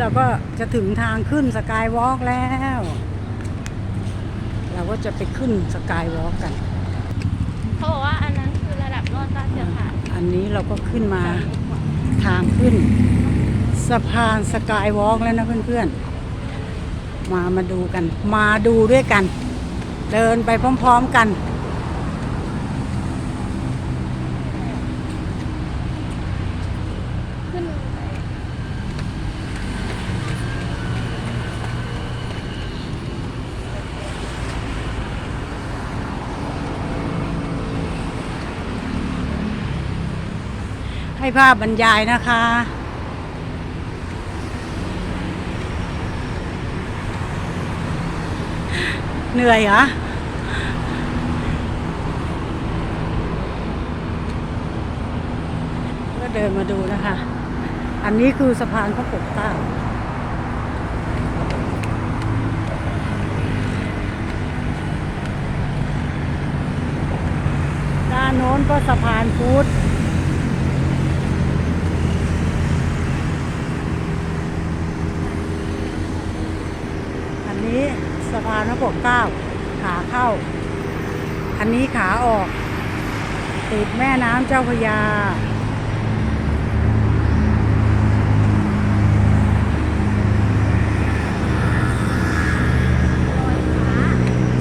เราก็จะถึงทางขึ้นสกายวอล์กแล้ว เราก็จะไปขึ้นสกายวอล์กกัน เขาบอกว่าอันนั้นคือระดับรอดใต้เสือผ่านอันนี้เราก็ขึ้นมาทางขึ้น สะพานสกายวอล์กแล้วนะเพื่อนๆ มามาดูกัน มาดูด้วยกัน เดินไปพร้อมๆกันขึ้น ให้ภาพบรรยายนะคะ เหนื่อยเหรอก็เดินมาดูนะคะ อันนี้คือสะพานพระปกเกล้าด้านโน้นก็สะพานพุทธ อันนี้สะพานพระปกเกล้าขาเข้า อันนี้ขาออก ติดแม่น้ำเจ้าพระยา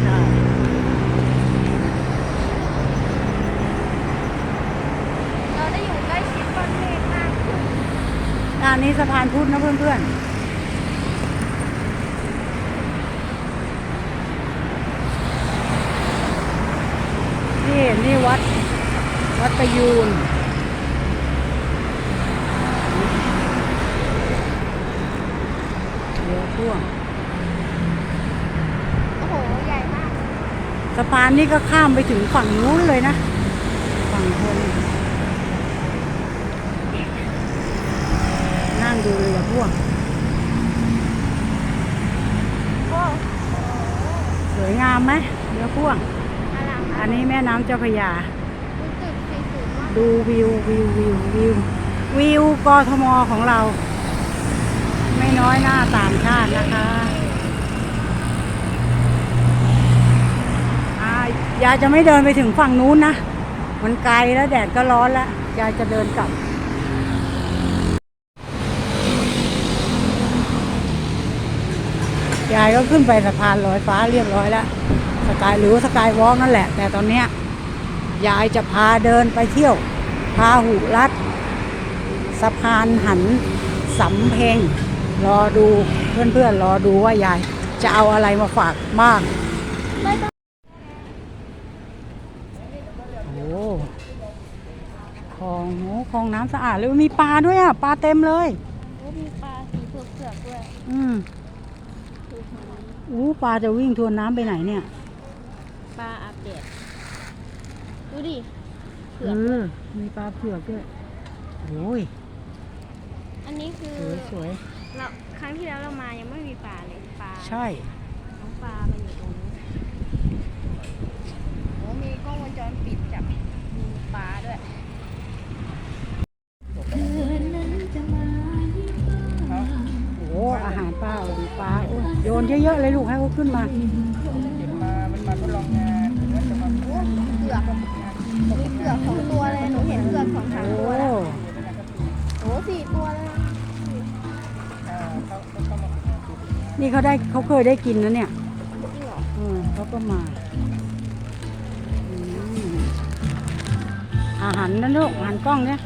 ใช่เราได้อยู่ใกล้ชิดก้อนเมฆมากขึ้นด้านนี้สะพานพุทธนะเพื่อนๆ นี่นี่วัด วัดประยูนเรือพ่วงโอ้โห ใหญ่มาก สะพานนี่ก็ข้ามไปถึงฝั่งนู้นเลยนะ ฝั่งทนนั่งดูเรือพ่วงโอ้สวยงามไหมเรือพ่วง อลังอันนี้แม่น้ำเจ้าพระยาดูตึกสีสูงมากดูวิววิววิววิววิวกทมของเรา ไม่น้อยหน้าต่างชาตินะคะอ่ายายจะไม่เดินไปถึงฝั่งนู้นนะ มันไกลแล้วแดดก็ร้อนแล้ว ยายจะเดินกลับ ยายก็ขึ้นไปสะพานลอยฟ้าเรียบร้อยแล้ว สกายหรือว่าสกายวอล์กนั่นแหละ แต่ตอนเนี้ยยายจะพาเดินไปเที่ยว พาหุรัดสะพานหันสำเพ็งรอดูเพื่อนๆรอดูว่ายายจะเอาอะไรมาฝากบ้างไม่ต้องโอ้คลองโอ้คลองน้ำสะอาดเลยมีปลาด้วยอะปลาเต็มเลยโอ้มีปลาสีเผือกๆด้วย อืมอู้ปลาจะวิ่งทวนน้ำไปไหนเนี่ย ปลาอัปเดตดูดิเผืเออกอมีปลาเผือกด้วยโอ้ยอันนี้คือ สวยสวยเราครั้งที่แล้วเรามายังไม่มีปลาเลยปลาใช่ น้องปลามาอยู่ตรงนี้โอ้มีกล้องวงจรปิดจับมีปลาด้วยโอ้อาหารปลาดูปลาโอ้ยโยนเยอะๆเลยลูกให้เขาขึ้นมา นี่เขาได้เขาเคยได้กินนะเนี่ยเออเขาก็มา อาหารนั่นลูกอาหารกล้องเนี่ย